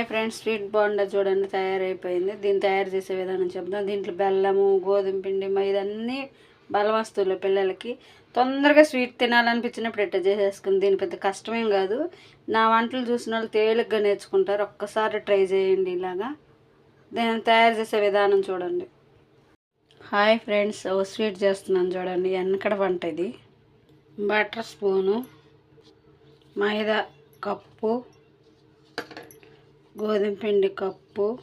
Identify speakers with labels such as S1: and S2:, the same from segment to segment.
S1: Hi friends sweet బాండా చూడండి తయారైపోయింది. దీన్ని తయారు చేసే విధానం చెప్తాను దీంట్లో బెల్లము గోధుమ పిండి ఇదన్నీ బలవస్తువులు పిల్లలకి. తొందరగా స్వీట్ తినాలనిపించినప్పుడు ఎట్ట చేసేసుకుని దీని పెద్ద కష్టమేం కాదు. నా వంటలు చూసిన వాళ్ళు తేలిగ్గా నేర్చుకుంటారు. ఒక్కసారి ట్రై చేయండి ఇలాగా. దీన్ని తయారు చేసే విధానం చూడండి. హాయ్ ఫ్రెండ్స్ ఓ స్వీట్ చేస్తున్నాను చూడండి. వెనకడ వంట ఇది. బటర్ స్పూను మైదా కప్పు గోధుమ పిండి కప్పు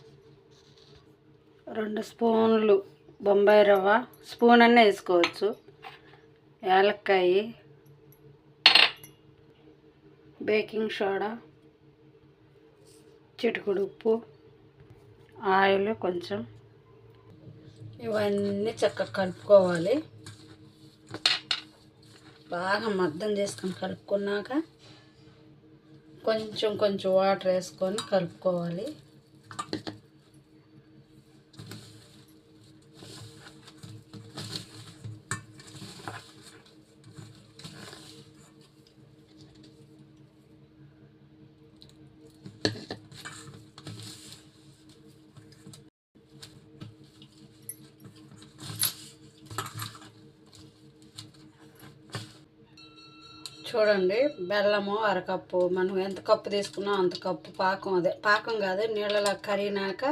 S1: రెండు స్పూన్లు బొంబాయి రవ్వ స్పూన్ అన్నీ వేసుకోవచ్చు. యాలక్కాయి బేకింగ్ సోడా చిటికుడు ఉప్పు ఆయిల్ కొంచెం. ఇవన్నీ చక్కగా కలుపుకోవాలి. బాగా మద్దం చేసుకొని కలుపుకున్నాక కొంచెం కొంచెం వాటర్ వేసుకొని కలుపుకోవాలి. చూడండి బెల్లము అరకప్పు మనం ఎంత కప్పు తీసుకున్నాం అంత కప్పు పాకం అదే. పాకం కాదు నీళ్ళలో కరిగినాక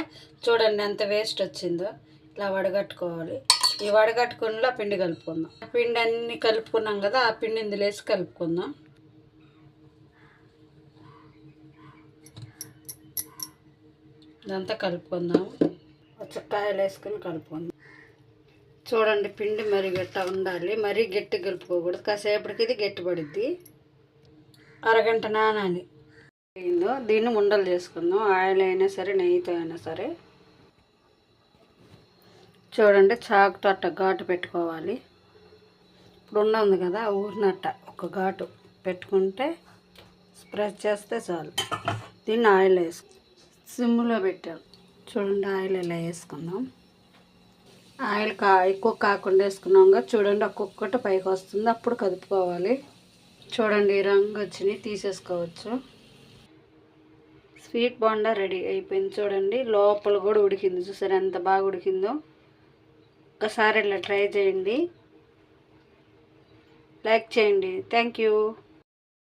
S1: చూడండి ఎంత వేస్ట్ వచ్చిందో. ఇలా వడగట్టుకోవాలి. ఈ వడగట్టుకునిలో పిండి కలుపుకుందాం. ఆ పిండి అన్నీ కలుపుకున్నాం కదా ఆ పిండి ఇందులో వేసి కలుపుకుందాం. ఇదంతా కలుపుకుందాం. కాయలు వేసుకుని కలుపుకుందాం. చూడండి పిండి మరి గట్ట ఉండాలి. మరీ గట్టి కలుపుకోకూడదు. కాసేపటికి ఇది గట్టి పడుద్ది. అరగంట నానాలి. అయిందో దీన్ని ఉండలు చేసుకుందాం. ఆయిల్ అయినా సరే నెయ్యితో అయినా సరే. చూడండి చాకుతో అట్ట ఘాటు పెట్టుకోవాలి. ఇప్పుడు ఉన్నది ఉంది కదా ఊరినట్ట ఒక ఘాటు పెట్టుకుంటే స్ప్రెడ్ చేస్తే చాలు. దీన్ని ఆయిల్ వేసుకు సిమ్లో పెట్టాం. చూడండి ఆయిల్ ఇలా వేసుకుందాం. ఆయిల్ కా ఎక్కువ కాకుండా వేసుకున్నాం చూడండి ఒక్కొక్కటి పైకి వస్తుంది అప్పుడు కదుపుకోవాలి. చూడండి ఈ రంగు వచ్చినాయి తీసేసుకోవచ్చు. స్వీట్ బోండా రెడీ అయిపోయింది చూడండి లోపల కూడా ఉడికింది చూసారు ఎంత బాగా ఉడికిందో. ఒకసారి ఇలా ట్రై చేయండి. లైక్ చేయండి. Thank you.